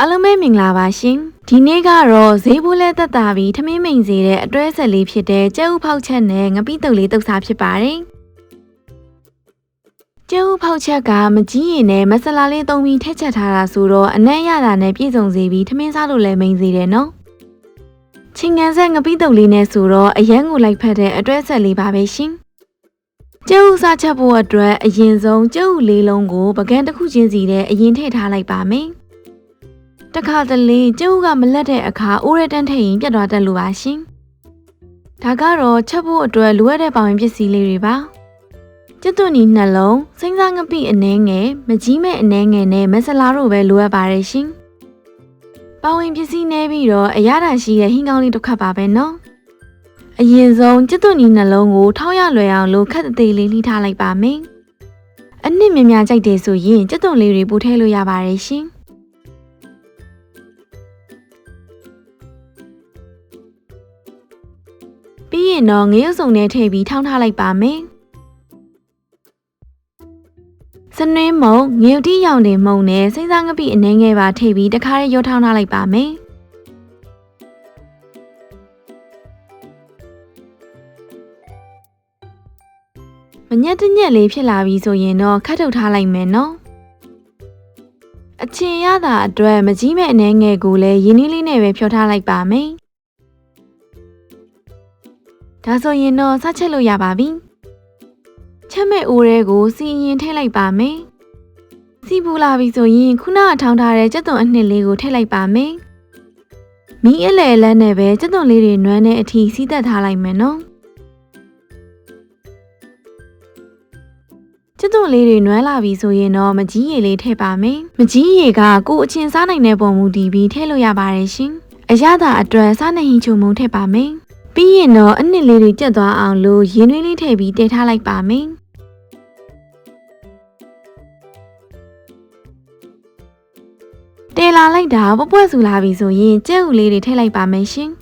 အားလုံးပဲမင်္ဂလာပါရှင်ဒီနေ့ကတော့ဈေးဘိုးလဲတက်တာပြီးထမင်းမိန်စေတဲ့အတွဲဆက်လေးဖြစ်တဲ့ကျဲဥဖောက်ချက်နဲ့ငပိတုပ်လေးတုပ်စားဖြစ်ပါတယ်ကျဲဥဖောက်ချက်ကမကြီးရင်နဲ့မဆလာလေးသုံးပြီးထည့်ချက်ထားတာဆိုတော့အနက်ရတာနဲ့ပြည့်စုံစေပြီးထမင်းစားလို့လည်းမိန်စေတယ်နော်ချင်းငန်းဆက်ငပိတုပ်လေးနဲ့ဆိုတော့အရန်ကိုလိုက်ဖက်တဲ့အတွဲဆက်လေးပါပဲရှင်ကျဲဥစားချက်ဖို့အတွက်အရင်ဆုံးကျဲဥလေးလုံးကိုပကန်းတစ်ခုချင်းစီနဲ့အရင်ထည့်ထားလိုက်ပါမယ် တခါတလေကျုပ်ကမလက်တဲ့အခါအိုးရတန်းထည့်ရင်ပြတ်သွားတတ်လို့ပါရှင်။ဒါကတော့ချက်ဖို့အတွက်လိုအပ်တဲ့ပေါင်ပစ္စည်းလေးတွေပါ။ကျွတ်သွန်နီနှလုံးစိမ့်စားငပိအနှဲငယ်မကြီးမဲ့အနှဲငယ်နဲ့မဆလာတို့ပဲလိုအပ်ပါတယ်ရှင်။ပေါင်ပစ္စည်းနေပြီးတော့အရသာရှိတဲ့ဟင်းကောင်းလေးတစ်ခါပါပဲနော်။အရင်ဆုံးကျွတ်သွန်နီနှလုံးကိုထောင်းရလွယ်အောင်လို့ခက်သေးလေးလှီးထားလိုက်ပါမယ်။အနစ်မြများကြိုက်တယ်ဆိုရင်ကျွတ်သွန်လေးတွေပို့ထည့်လို့ရပါတယ်ရှင်။ ပြီးရင်တော့ငရုတ်စုံနဲ့ထည့်ပြီးထောင်းထားလိုက်ပါမယ်။စနွင်းမုံငရုတ်တိရောင်တွေမုံနဲ့စိမ့်စားငပိအနှဲငယ်ပါထည့်ပြီးတခါတည်းရောထောင်းထားလိုက်ပါမယ်။မညက်တညက်လေးဖြစ်လာပြီဆိုရင်တော့ခတ်ထုတ်ထားလိုက်မယ်နော်။အချင်ရတာအတွက်မကြီးမဲ့အနေငယ်ကိုလည်းရင်းနှီးလေးနဲ့ပဲဖြောထားလိုက်ပါမယ်။ ဒါဆိုရင်တော့စချက်လို့ရပါပြီ။ချက်မဲ့အိုးရဲကိုစီရင်ထည့်လိုက်ပါမယ်။စီပူလာပြီဆိုရင်ခုနကထောင်းထားတဲ့ကြက်သွန်အနှစ်လေးကိုထည့်လိုက်ပါမယ်။မီးအလဲလန်းနဲ့ပဲကြက်သွန်လေးတွေနွမ်းတဲ့အထိစီးသက်ထားလိုက်မယ်နော်။ကျက်သွန်လေးတွေနွမ်းလာပြီဆိုရင်တော့မကြီးရည်လေးထည့်ပါမယ်။မကြီးရည်ကကိုယ်အချင်းစားနိုင်တဲ့ပုံမူတည်ပြီးထည့်လို့ရပါတယ်ရှင်။အရသာအတွက်စားနိုင်ရင်ချုံမုံထည့်ပါမယ်။ ပြီးရင်တော့အနှစ်လေးတွေကျက်သွားအောင်လို့ရင်းနှွေးလေးထည့်ပြီးတည်ထားလိုက်ပါမယ်။တည်လာလိုက်တာပပွက်ဆူလာပြီဆိုရင်ကြက်ဥလေးတွေထည့်လိုက်ပါမယ်ရှင်။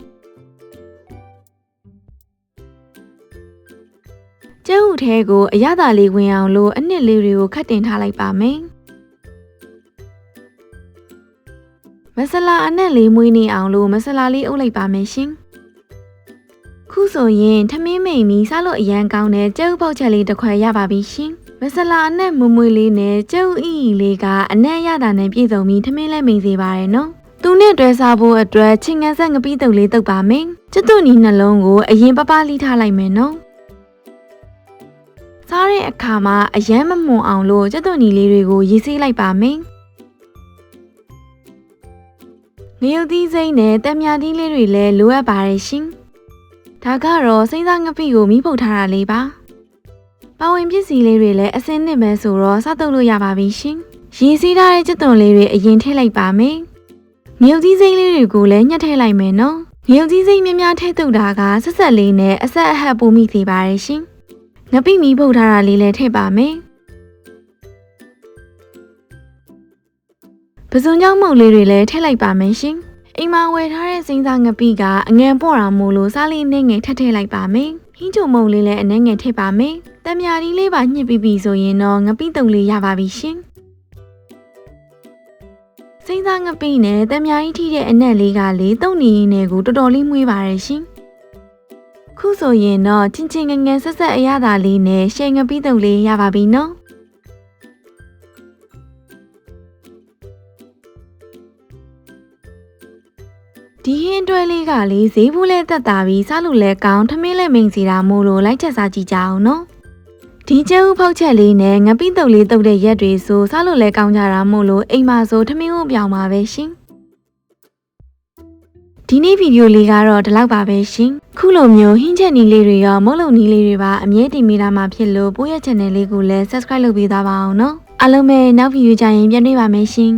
ကျဲဥထဲကိုအရသာလေးဝင်အောင်လို့အနှစ်လေးတွေကိုခတ်တင်ထားလိုက်ပါမယ်မဆလာအနက်လေးမွေးနေအောင်လို့မဆလာလေးအုပ်လိုက်ပါမယ်ရှင်ခု ဆိုရင်ထမင်းမိန်မီစားလို့အရန်ကောင်းတဲ့ကျဲဥပေါက်ချက်လေးတစ်ခွက်ရပါပြီရှင်မဆလာအနက်မွမွေလေးနဲ့ကျဲဥအီအီလေးကအနက်ရတာနဲ့ပြည့်စုံပြီးထမင်းလည်းမိန်စေပါရယ်နော်သူနဲ့တွဲစားဖို့အတွက်ချင်းငန်းဆက်ငပိတုပ်လေးတုပ်ပါမယ်ကျွတ်တူနီနှလုံးကိုအရင်ပပလိထားလိုက်မယ်နော်စားတဲ့အခါမှာအယမ်းမမွန်အောင်လို့ကြက်သွန်နီလေးတွေကိုရေးဆေးလိုက်ပါမယ်။ငရုတ်သီးစိမ့်နဲ့တက်မြာသီးလေးတွေလည်းလိုအပ်ပါတယ်ရှင်။ ဒါကတော့စိမ့်စားငပိကိုမိဖုတ်ထားတာလေးပါ။ပဝင်ပစ္စည်းလေးတွေလည်းအစင်းနှစ်ပဲဆိုတော့စားသုံးလို့ရပါပြီရှင်။ရေးဆေးထားတဲ့ကြက်သွန်လေးတွေအရင်ထည့်လိုက်ပါမယ်။ငရုတ်သီးစိမ့်လေးတွေကိုလည်းညှက်ထည့်လိုက်မယ်နော်။ငရုတ်သီးစိမ့်များများထည့်ထုတ်တာကဆက်ဆက်လေးနဲ့အဆက်အဟပ်ပိုမိစေပါတယ်ရှင်။ငပိမီးပုတ်ထားတာလေးလည်းထည့်ပါမယ်ပစုံကြောင့်မုတ်လေးတွေလည်းထည့်လိုက်ပါမယ်ရှင် အိမ်မှာဝယ်ထားတဲ့စိမ့်စားငပိကအငန်ပေါ့တာမို့လို့စားလေးနဲ့ငယ်ထပ်ထည့်လိုက်ပါမယ်ဟင်းချုံမုံလေးလည်းအနှဲငယ်ထည့်ပါမယ်တံမြာဒီလေးပါညှစ်ပြီးပြီဆိုရင်တော့ငပိတုံလေးရပါပြီရှင်စိမ့်စားငပိနဲ့တံမြာကြီးထိတဲ့အနက်လေးကလေတုံနေရင်းနဲ့ကိုတော်တော်လေးမွေးပါတယ်ရှင်ခုဆိုရင်တော့ချင်းချင်းငငယ်ဆက်ဆက်အရသာလေးနဲ့ရှယ်ငပီးတုပ်လေးရပါပြီနော် ဒီဟင်းတွဲလေးကလေးဈေးဘူးလဲတက်တာပြီးစားလို့လဲကောင်းထမင်းလဲမိန်စီတာမို့လို့လိုက်ချက်စားကြည့်ကြအောင်နော်ဒီကျဲဥဖောက်ချက်လေးနဲ့ငပိတုပ်လေးတုပ်တဲ့ရက်တွေဆိုစားလို့လဲကောင်းကြတာမို့လို့အိမ်မှာဆိုထမင်းဦးပြောင်းပါပဲရှင်ဒီနေ့ဗီဒီယိုလေးကတော့ဒီလောက်ပါပဲရှင်ခုလိုမျိုးဟင်းချက်နီးလေးတွေရောမုတ်လုံနီးလေးတွေပါအမြဲတည်မိတာမှဖြစ်လို့ပို့ရဲ့ channel လေးကိုလည်း subscribe လုပ်ပေးသွားပါအောင်နော်အားလုံးပဲနောက်ဗီဒီယိုကြရင်ပြန်တွေ့ပါမယ်ရှင်